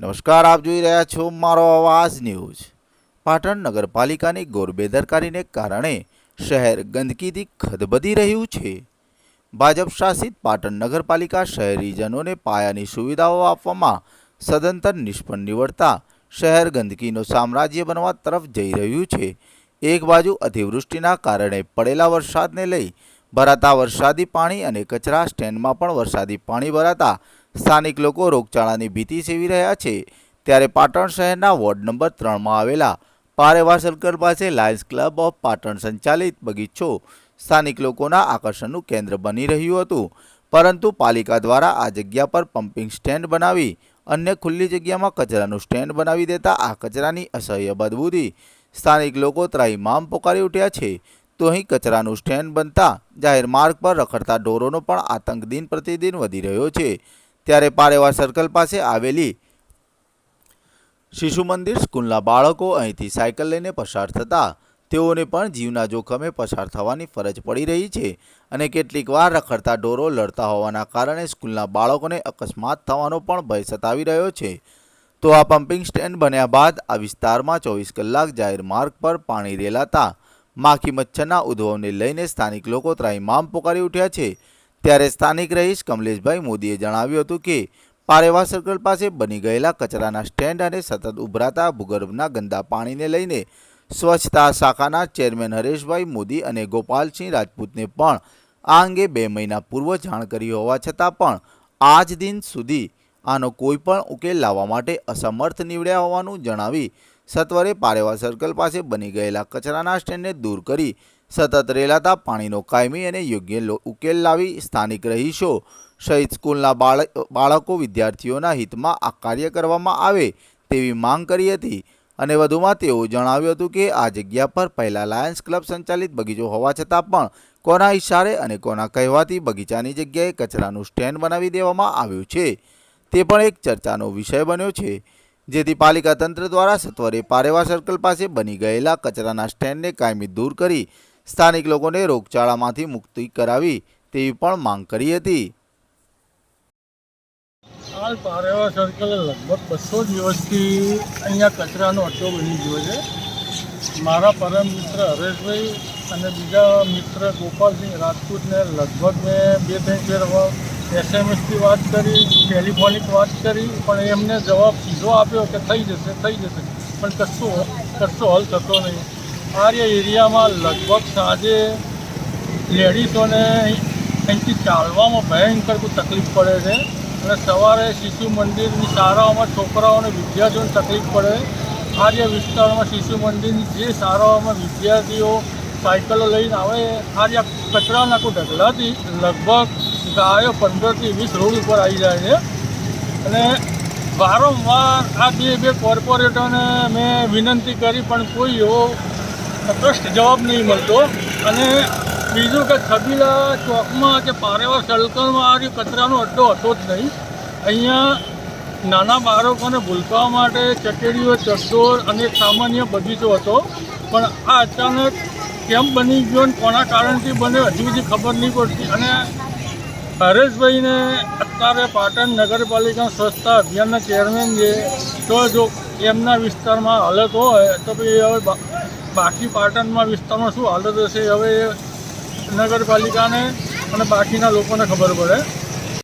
નમસ્કાર, આપ જોઈ રહ્યા છો મારો અવાજ ન્યૂઝ. પાટણ નગરપાલિકાની ગોરબેદરકારીને કારણે શહેર ગંદકીથી ખદબદી રહ્યું છે. ભાજપ શાસિત પાટણ નગરપાલિકા શહેરીજનોને પાયાની સુવિધાઓ આપવામાં સદંતર નિષ્ફળ નીવડતા શહેર ગંદકીનો સામ્રાજ્ય બનવા તરફ જઈ રહ્યું છે. એક બાજુ અતિવૃષ્ટિના કારણે પડેલા વરસાદને લઈ ભરાતા વરસાદી પાણી અને કચરા સ્ટેન્ડમાં પણ વરસાદી પાણી ભરાતા સ્થાનિક લોકો રોગચાળાની ભીતિ સેવી રહ્યા છે. ત્યારે પાટણ શહેરના વોર્ડ નંબર ત્રણમાં આવેલા પારેવા સર્કલ પાસે લાયન્સ ક્લબ ઓફ પાટણ સંચાલિત બગીચો સ્થાનિક લોકોના આકર્ષણનું કેન્દ્ર બની રહ્યું હતું. પરંતુ પાલિકા દ્વારા આ જગ્યા પર પમ્પિંગ સ્ટેન્ડ બનાવી અન્ય ખુલ્લી જગ્યામાં કચરાનું સ્ટેન્ડ બનાવી દેતા આ કચરાની અસહ્ય બદબૂથી સ્થાનિક લોકો ત્રાહીમામ પોકારી ઉઠ્યા છે. તો અહીં કચરાનું સ્ટેન્ડ બનતા જાહેર માર્ગ પર રખડતા ઢોરોનો પણ આતંક દિન પ્રતિદિન વધી રહ્યો છે. ત્યારે પારેવા સર્કલ પાસે આવેલી શિશુ મંદિર, સ્કૂલના બાળકો અહીંથી સાયકલ લઈને પસાર થતા. તેઓને પણ જીવના જોખમે પસાર થવાની ફરજ પડી રહી છે અને કેટલીક વાર રખડતા ઢોરો લડતા હોવાના કારણે સ્કૂલના બાળકોને અકસ્માત થવાનો પણ ભય સતાવી રહ્યો છે. તો આ પમ્પિંગ સ્ટેન્ડ બન્યા બાદ આ વિસ્તારમાં ચોવીસ કલાક જાહેર માર્ગ પર પાણી રેલાતા. માખી મચ્છરના ઉદ્ભવને લઈને સ્થાનિક લોકો ત્રાહિમામ પોકારી ઉઠ્યા છે. ત્યારે સ્થાનિક રહીશ કમલેશભાઈ મોદીએ જણાવ્યું હતું કે, પારેવા સર્કલ પાસે બની ગયેલા કચરાના સ્ટેન્ડ અને સતત ઉભરાતા ભૂગર્ભના ગંદા પાણીને લઈને સ્વચ્છતા શાખાના ચેરમેન હરેશભાઈ મોદી અને ગોપાલસિંહ રાજપૂતને પણ આ અંગે બે મહિના પૂર્વ જાણ કરી હોવા છતાં પણ આજ દિન સુધી આનો કોઈ પણ ઉકેલ લાવવા માટે અસમર્થ નીવડ્યા હોવાનું જણાવી સત્વરે પારેવા સર્કલ પાસે બની ગયેલા કચરાના સ્ટેન્ડને દૂર કરી સતત રેલાતા પાણીનો કાયમી અને યોગ્ય ઉકેલ લાવી સ્થાનિક રહીશો સહિત સ્કૂલના બાળક વિદ્યાર્થીઓના હિતમાં આ કાર્ય કરવામાં આવે તેવી માંગ કરી હતી. અને વધુમાં તેઓ જણાવ્યું હતું કે આ જગ્યા પર પહેલા લાયન્સ ક્લબ સંચાલિત બગીચો હોવા છતાં પણ કોના ઇશારે અને કોના કહેવાથી બગીચાની જગ્યાએ કચરાનું સ્ટેન્ડ બનાવી દેવામાં આવ્યું છે. તે પણ એક ચર્ચાનો વિષય બન્યો છે. જેથી પાલિકા તંત્ર દ્વારા સત્વરે પારેવા સર્કલ પાસે બની ગયેલા કચરાના સ્ટેન્ડને કાયમી દૂર કરી સ્થાનિક લોકોને રોગચાળામાંથી મુક્તિ કરાવી તેવી પણ માંગ કરી હતી. હાલ પારેવા સર્કલ લગભગ બસો દિવસથી અહીંયા કચરાનો અટો બની ગયો છે. મારા પરમ મિત્ર હરેશભાઈ અને બીજા મિત્ર ગોપાલસિંહ રાજપૂતને લગભગ મેં બે ત્રણ ફેર એસએમએસથી વાત કરી, ટેલિફોનિક વાત કરી, પણ એમને જવાબ સીધો આપ્યો કે થઈ જશે થઈ જશે. પણ કશું કશો હલ થતો નહીં. આ એરિયામાં લગભગ સાંજે લેડીઝોને અહીંથી ચાલવામાં ભયંકર તકલીફ પડે છે. અને સવારે શિશુ મંદિરની શાળાઓમાં છોકરાઓને વિદ્યાર્થીઓને તકલીફ પડે. આ વિસ્તારમાં શિશુ મંદિરની જે શાળાઓમાં વિદ્યાર્થીઓ સાયકલો લઈને આવે આ જે કચરાના કોઈ ઢગલાથી લગભગ ગાયો પંદરથી વીસ રોડ ઉપર આવી જાય છે. અને વારંવાર આ બે બે કોર્પોરેટરને મેં વિનંતી કરી, પણ કોઈ એવો સ્પષ્ટ જવાબ નહીં મળતો. અને બીજું કે છબીલા ચોકમાં કે પારેવા સર્કલમાં આ કચરાનો અડ્ડો હતો જ નહીં. અહીંયા નાના બાળકોને ભૂલકાવા માટે ચકેડીઓ ચકડોળ અને એક સામાન્ય બગીચો હતો. પણ આ અચાનક કેમ બની ગયો કોના કારણથી બન્યો હજી સુધી ખબર નહીં પડતી. અને હરેશભાઈને અત્યારે પાટણ નગરપાલિકા સ્વચ્છતા અભિયાનના ચેરમેન છે. તો જો એમના વિસ્તારમાં હાલત હોય તો પછી હવે બાકી પાટણમાં વિસ્તારમાં શું હાલત હશે? હવે નગરપાલિકાને અને બાકીના લોકોને ખબર પડે.